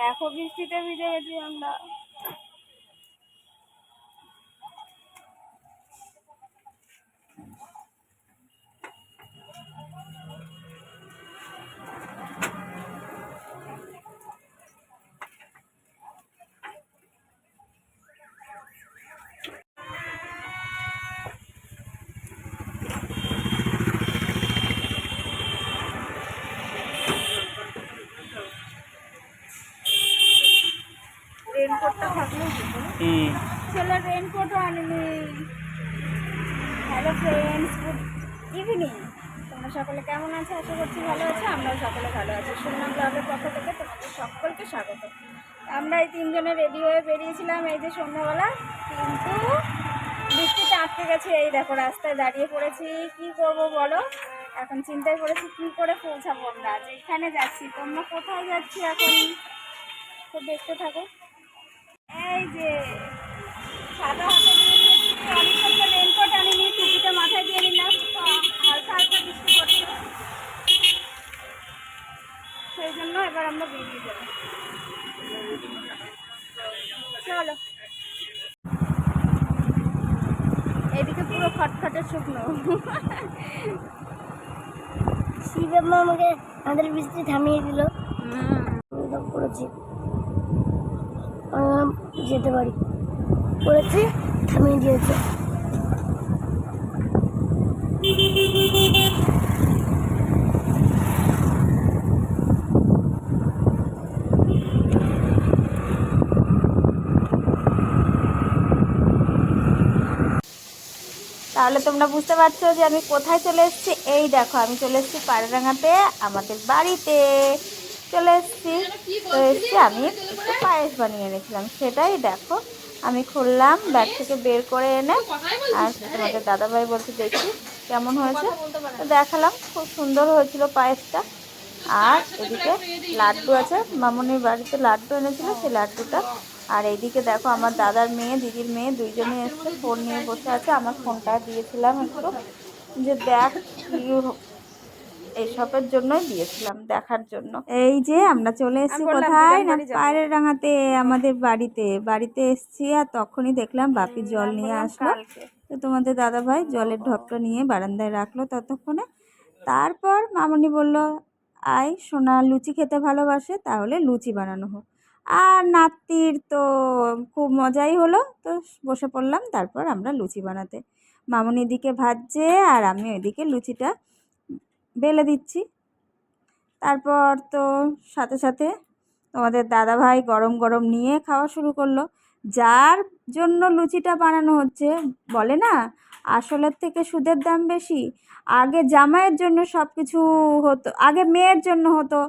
দেখো বৃষ্টিতে ভিজে গেছি আমরা। থাকলেও হতো না হুম ছেলে রেনকোটও আনেনি হ্যালো ফ্রেন্ডস গুড ইভিনিং তোমরা সকলে কেমন আছো? আশা করছি ভালো আছো আমরাও সকলে ভালো আছি। সুনাম ব্লগের পক্ষ থেকে তোমাদের সকলকে স্বাগত। আমরা এই তিনজনে রেডি হয়ে বেরিয়েছিলাম এই যে সন্ধ্যাবেলা কিন্তু বৃষ্টিতে আটকে গেছে। এই দেখো রাস্তায় দাঁড়িয়ে পড়েছি। কি করব বলো? এখন চিন্তায় পড়েছি কি করে পৌঁছাবো আমরা? যেখানে যাচ্ছি তোমরা কোথায় যাচ্ছি এখন? তো দেখতে থাকো। এই যে সাদা হাতে নিয়ে নিয়েছি অনেক সময় রেনকোট আনিনি টুপিটা মাথায় দিয়ে নিলাম। তো হালকা হালকা বৃষ্টি পড়ছে। সেই জন্য এবার আমরা বেরিয়ে যাব। চলো। এদিকে পুরো খটখটে শুকনো। শিবের মা আমাকে আমাদের বৃষ্টি থামিয়ে দিল। করেছি যেতে পারি। করেছি থামিয়ে দিয়েছে। তাহলে তোমরা বুঝতে পারছ যে আমি কোথায় চলে এসেছি? এই দেখো, আমি চলে এসেছি পায়রাডাঙ্গাতে আমাদের বাড়িতে। চলে এসেছি। তো এসেছি আমি একটু পায়েস বানিয়ে এনেছিলাম। সেটাই দেখো, আমি খুললাম, ব্যাগ থেকে বের করে এনে, আর তোমাদের দাদাভাই বলতে দেখি কেমন হয়েছে? তো দেখালাম, খুব সুন্দর হয়েছিল পায়েসটা। আর এদিকে লাড্ডু আছে, মামনির বাড়িতে লাড্ডু এনেছিল, সেই লাড্ডুটা। আর এইদিকে দেখো, আমার দাদার মেয়ে, দিদির মেয়ে দুইজনে এসছে, ফোন নিয়ে বসে আছে। আমার ফোনটা দিয়েছিলাম একটু। যে দেখ এইসবের জন্যই দিয়েছিলাম দেখার জন্য। এই যে আমরা চলে এসেছি কোথায়? না পায়রের ডাঙাতে আমাদের বাড়িতে। বাড়িতে এসেছি আর তখনই দেখলাম বাপি জল নিয়ে আসলো। তো তোমাদের দাদা ভাই জলের ঢপটা নিয়ে বারান্দায় রাখল ততক্ষণে। তারপর মামনি বলল আয় সোনা লুচি খেতে ভালোবাসে তাহলে লুচি বানানো হোক। আর নাতির তো খুব মজাই হলো তো বসে পড়লাম তারপর আমরা লুচি বানাতে। মামনি দিকে ভাজছে আর আমি ওইদিকে লুচিটা বেলে দিচ্ছি। তারপর তো সাথে সাথে তোমাদের দাদা ভাই গরম গরম নিয়ে খাওয়া শুরু করল। যার জন্য লুচিটা বানানো হচ্ছে, বলে না? আসলের থেকে সুদের দাম বেশি। আগে জামাইয়ের জন্য সব কিছু হতো, আগে মেয়ের জন্য হতো।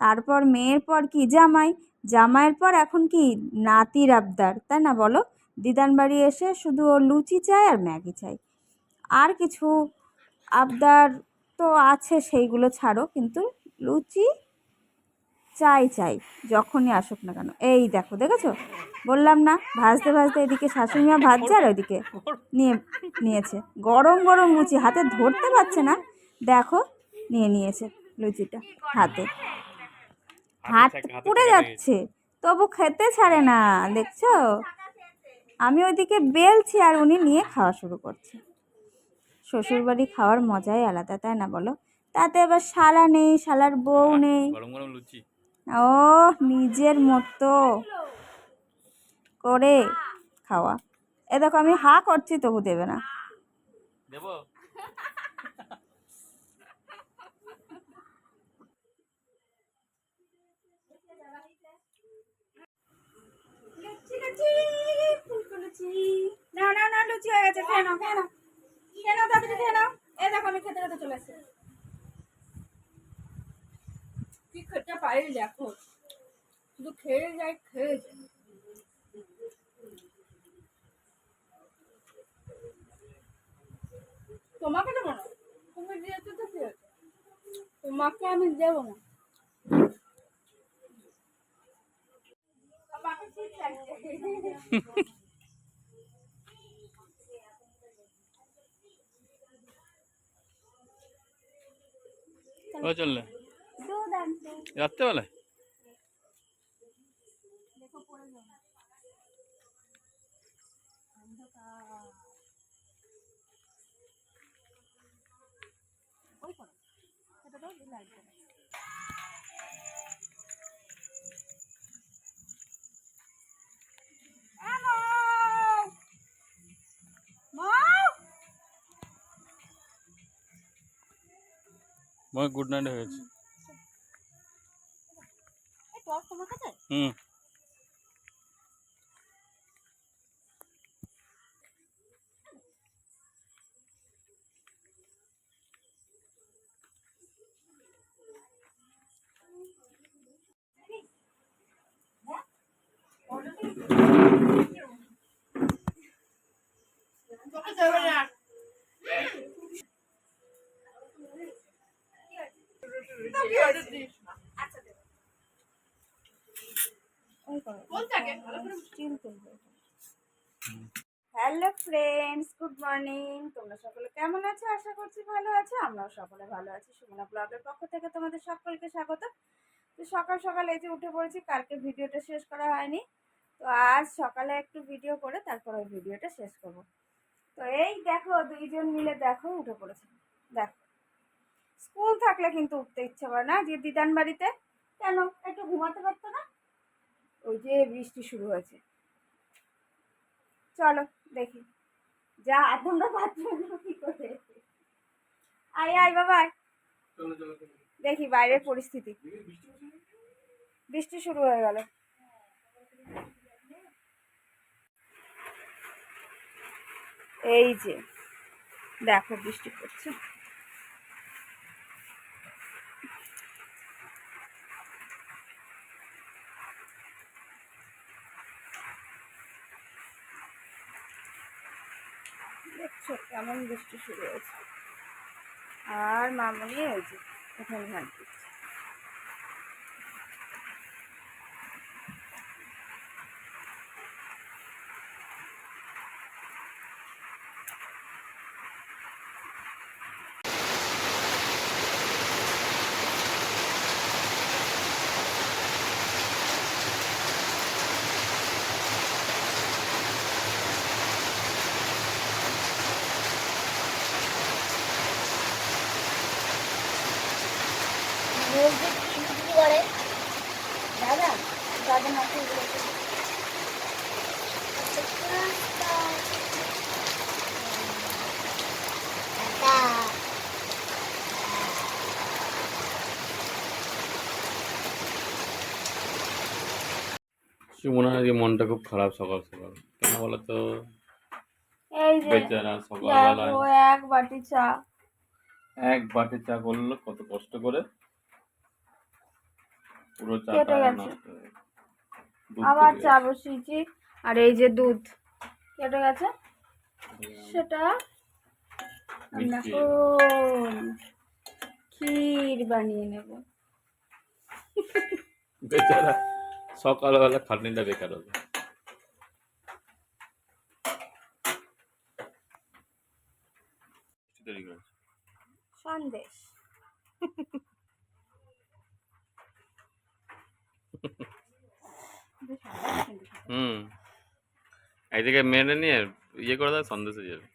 তারপর মেয়ের পর কি জামাই? জামাইয়ের পর এখন কি নাতির আবদার, তাই না বলো? দিদান বাড়ি এসে শুধু ও লুচি চায় আর ম্যাগি চাই আর কিছু আবদার তো আছে সেইগুলো ছাড়ো, কিন্তু লুচি চাই চাই, যখনই আসুক না কেন। এই দেখো, দেখেছ? বললাম না, ভাজতে ভাজতে এদিকে শাশুড়িমা ভাজছে আর ওইদিকে নিয়ে, নিয়েছে। গরম গরম লুচি, হাতে ধরতে পারছে না। দেখো, নিয়ে নিয়েছে লুচিটা হাতে। হাত পুড়ে যাচ্ছে, তবু খেতে ছাড়ে না, দেখছ? আমি ওইদিকে বেলছি আর উনি নিয়ে খাওয়া শুরু করছে। শ্বশুরবাড়ি খাওয়ার মজাই আলাদা তাই না বলো? তাতে এবার শালা নেই শালার বউ নেই। গরম গরম লুচি। ও নিজের মতো। করে খাওয়া। এ দেখো আমি হা করছি তবু দেবে না। দেবো? নাও নাও নাও লুচি হয়ে গেছে খেয়ে নাও। নাও এই দেখো, আমি খেতে চলে দেখো। শুধু খেয়ে যাই খেয়ে যাই তোমাকে দেবো না? তুমি দিয়েছ তো তোমাকে আমি দেবো না আমাকে ঠিক লাগছে চললে? সেটা তো রাত্রেবেলায় মনে গুড নাইট হয়েছে হুম। Hello friends, good morning. তোমরা সকলে কেমন আছো? আশা করছি ভালো আছো। আমরাও সকলে ভালো আছি। সুমনা ব্লগের পক্ষ থেকে তোমাদের সকলকে স্বাগত। তো সকাল সকাল এই যে উঠে পড়েছি, কালকে ভিডিওটা শেষ করা হয়নি। তো আজ সকালে একটু ভিডিও করে তারপর ওই ভিডিওটা শেষ করব। তো এই দেখো, দুইজন মিলে দেখো, উঠে পড়েছে। দেখো। স্কুল থাকলে কিন্তু উঠতে ইচ্ছে করে না যে দিদান বাড়িতে। কেন? একটু ঘুমাতে পারতো না? ওই যে বৃষ্টি শুরু হয়েছে। চলো দেখি। যা তোমরা বাচ্চাগুলো কি করে? আয় আয় বাবা দেখি বাইরের পরিস্থিতি। বৃষ্টি শুরু হয়ে গেল। এই যে দেখো বৃষ্টি পড়ছে দেখছ কেমন বৃষ্টি শুরু হয়েছে। আর মামনি ওই যে এখানে ধান দিচ্ছে। মিউজিক কি বিক্রি করে দাদা দাদা মাকে এগুলো একটু সুমনার মনটা খুব খারাপ সকাল সকাল। কেন বলো তো? যে বেচারা সকালবেলায় দেখো এক বাটি চা। এক বাটি চা করল কত কষ্ট করে। পুরো কেটে গেছে। আবার চা বসিয়েছি। আর এই যে দুধ কেটে গেছে। সেটা। ক্ষীর বানিয়ে নেব। বেচারা সকালবেলা খাটনিটা বেকার হবে সন্দেশ। হুম। একদিকে মেনে নিয়ে ইয়ে করে দেয়, সন্দেশ যাবে।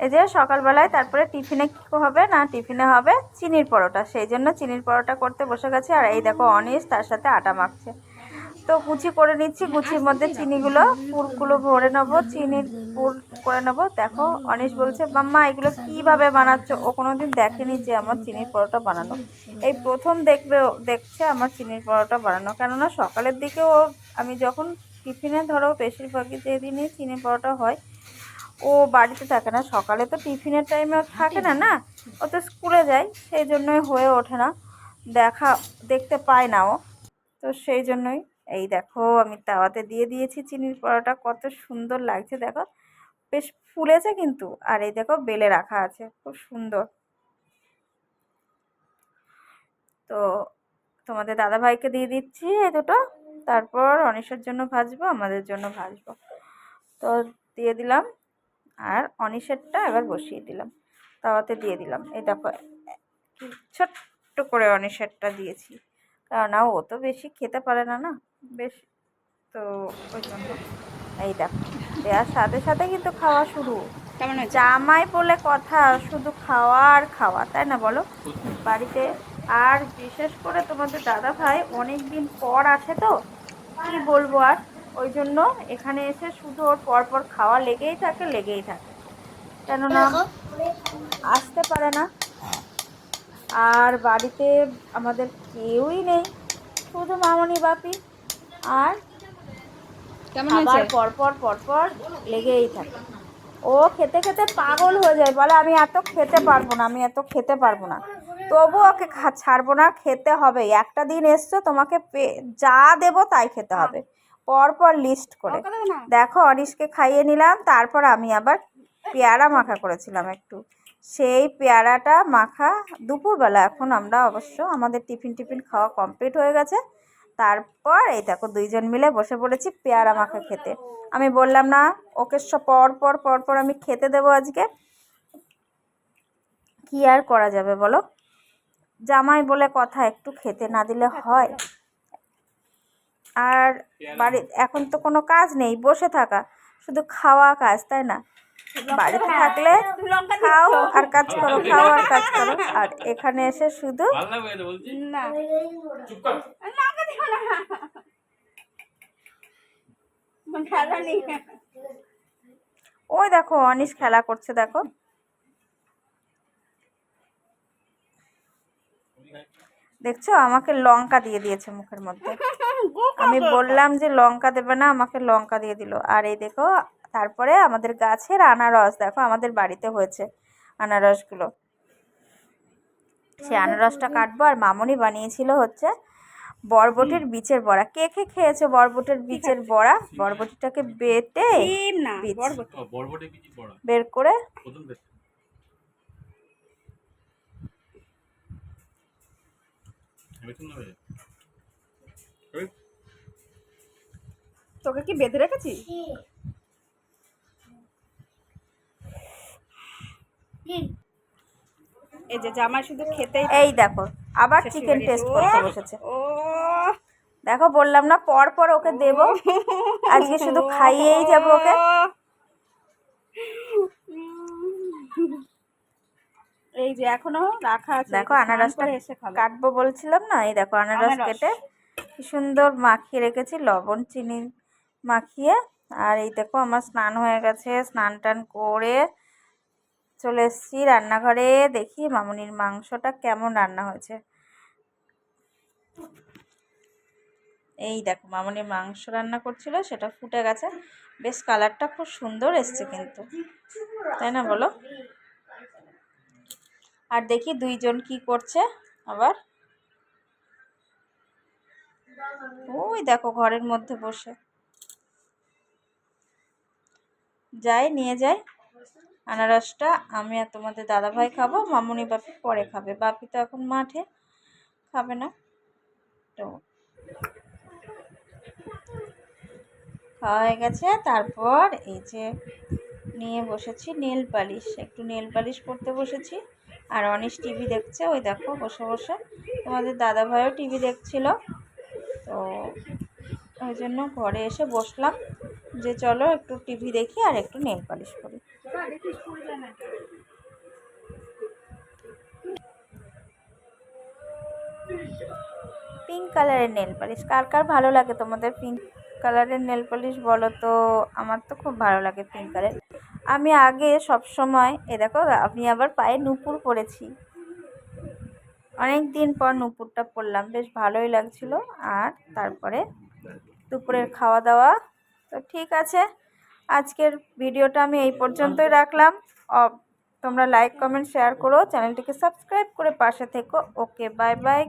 এই যে সকালবেলায় তারপরে টিফিনে কী হবে না টিফিনে হবে? চিনির পরোটা। সেই জন্য চিনির পরোটা করতে বসে গেছে। আর এই দেখো অনিশ তার সাথে আটা মাখছে। তো কুচি করে নিচ্ছি, কুচির মধ্যে চিনিগুলো, পুরগুলো ভরে নেব, চিনির পুর করে নেব। দেখো, অনিশ বলছে, মাম্মা, এগুলো কীভাবে বানাচ্ছ? ও কোনোদিন দেখেনি যে আমার চিনির পরোটা বানানো। এই প্রথম দেখবে, দেখছে আমার চিনির পরোটা বানানো। কেননা সকালের দিকে ও, আমি যখন টিফিনে ধরো, বেশিরভাগই যেদিনই চিনির পরোটা হয়, ও বাড়িতে থাকে না। সকালে তো টিফিনের টাইমে থাকে না না? ও তো স্কুলে যায়, সেই জন্যই হয়ে ওঠে না। দেখা, দেখতে পায় না ও। তো সেই জন্যই এই দেখো, আমি তাওয়াতে দিয়ে দিয়েছি চিনির পরোটা, কত সুন্দর লাগছে দেখো। বেশ ফুলেছে কিন্তু, আর এই দেখো বেলে রাখা আছে, খুব সুন্দর। তো তোমাদের দাদাভাইকে দিয়ে দিচ্ছি এই দুটো, তারপর অনিশের জন্য ভাজবো, আমাদের জন্য ভাজবো। তো দিয়ে দিলাম, আর অনিশেরটা এবার বসিয়ে দিলাম, তাওয়াতে দিয়ে দিলাম। এই দেখো, ছোট্ট করে অনিশেরটা দিয়েছি, কেননা ও তো বেশি খেতে পারে না না? বেশ তো ওই জন্য। এই দেখো দেওয়ার সাথে সাথে কিন্তু খাওয়া শুরু। জামাই বলে কথা শুধু খাওয়া আর খাওয়া তাই না বলো? বাড়িতে আর বিশেষ করে তোমাদের দাদা ভাই অনেক দিন পর আসে তো কি বলব আর? ওই জন্য এখানে এসে শুধু ওর পর পর খাওয়া লেগেই থাকে লেগেই থাকে। কেননা আসতে পারে না। আর বাড়িতে আমাদের কেউই নেই শুধু মামনি বাপি। আর হয়েছে? পরপর পরপর লেগেই থাকে। ও খেতে খেতে পাগল হয়ে যায় বলে আমি এত খেতে পারব না আমি এত খেতে পারব না। তবু ওকে ছাড়বো না খেতে হবে। একটা দিন এসছো তোমাকে যা দেবো তাই খেতে হবে। পরপর লিস্ট করে। দেখো অনিশকে খাইয়ে নিলাম তারপর আমি আবার পেয়ারা মাখা করেছিলাম একটু। সেই পেয়ারাটা মাখা দুপুরবেলা এখন আমরা অবশ্য আমাদের টিফিন টিফিন খাওয়া কমপ্লিট হয়ে গেছে। তারপর এই দেখো দুইজন মিলে বসে পড়েছি পেয়ারা মাখা খেতে। আমি বললাম, না, ওকে পর পর পর পর আমি খেতে দেবো আজকে। কি আর করা যাবে বলো? জামাই বলে, কথা একটু খেতে না দিলে হয়। আর বাড়ি এখন তো কোনো কাজ নেই, বসে থাকা। শুধু খাওয়া কাজ, তাই না? বাড়িতে থাকলে খাও আর কাজ করো খাও আর কাজ করো। আর এখানে এসে শুধু ভালো লাগবে তো বলছি। না। চুপ কর। নাকে দিও না। খেলা নেই। ওই দেখো অনিশ খেলা করছে দেখো। দেখছ? আমাকে লঙ্কা দিয়ে দিয়েছে মুখের মধ্যে। আমি বললাম যে লঙ্কা দেবে না আমাকে লঙ্কা দিয়ে দিল। আর এই দেখো তারপরে আমাদের গাছের আনারস দেখো আমাদের বাড়িতে হয়েছে আনারসগুলো। সে আনারসটা কাটবো আর মামনি বানিয়েছিল হচ্ছে বরবটির বীজের বড়া। কে কে খেয়েছো বরবটির বীজের বড়া? বরবটিটাকে বেটে বের করে তোকে কি বেঁধে রেখেছি এই যে জামাই শুধু খেতেই এই দেখো আবার চিকেন টেস্ট করতে বসেছে। ও। দেখো বললাম না পর পর ওকে দেবো। আজকে শুধু খাইয়েই যাব ওকে। এই যে এখনও রাখা আছে দেখো আনারসটা কাটবো বলছিলাম না? এই দেখো আনারস আনারস। কেটে কি সুন্দর মাখিয়ে রেখেছি লবণ চিনি মাখিয়ে। আর এই দেখো আমার স্নান হয়ে গেছে স্নান টান করে চলে এসেছি রান্নাঘরে। দেখি মামুনির মাংসটা কেমন রান্না হয়েছে। এই দেখো, মামুনি মাংস রান্না করছিল, সেটা ফুটে গেছে। বেশ কালারটা খুব সুন্দর এসছে কিন্তু। তাই না বলো? আর দেখি দুইজন কি করছে আবার। ওই দেখো, ঘরের মধ্যে বসে। যাই, নিয়ে যাই। আনারসটা আমি আর তোমাদের দাদা ভাই খাব, মামুনি বাপি পরে খাবে। বাপি তো এখন মাঠে, খাবে না। তো খাওয়া হয়ে গেছে। তারপর এই যে নিয়ে বসেছি নেল পালিশ। একটু নেল পালিশ করতে বসেছি। আর অনিশ টিভি দেখছে, ওই দেখো বসে বসে। তোমাদের দাদা ভাইও টিভি দেখছিল। তো ওই জন্য ঘরে এসে বসলাম যে চলো একটু টিভি দেখি আর একটু নেল পালিশ করি। পিঙ্ক কালারের নেল পালিশ কার কার ভালো লাগে তোমাদের পিঙ্ক কালারের নেল পালিশ বলো তো? আমার তো খুব ভালো লাগে পিঙ্ক কালার আমি আগে সব সময়, এ দেখো, আমি আবার পায়ে নুপুর পরেছি। অনেক দিন পর নুপুরটা পরলাম, বেশ ভালোই লাগছিল। আর তারপরে দুপুরের খাওয়া দাওয়া, তো ঠিক আছে। আজকের ভিডিওটা আমি এই পর্যন্তই রাখলাম। তোমরা লাইক কমেন্ট শেয়ার করো চ্যানেলটিকে সাবস্ক্রাইব করে পাশে থেকো। Okay bye bye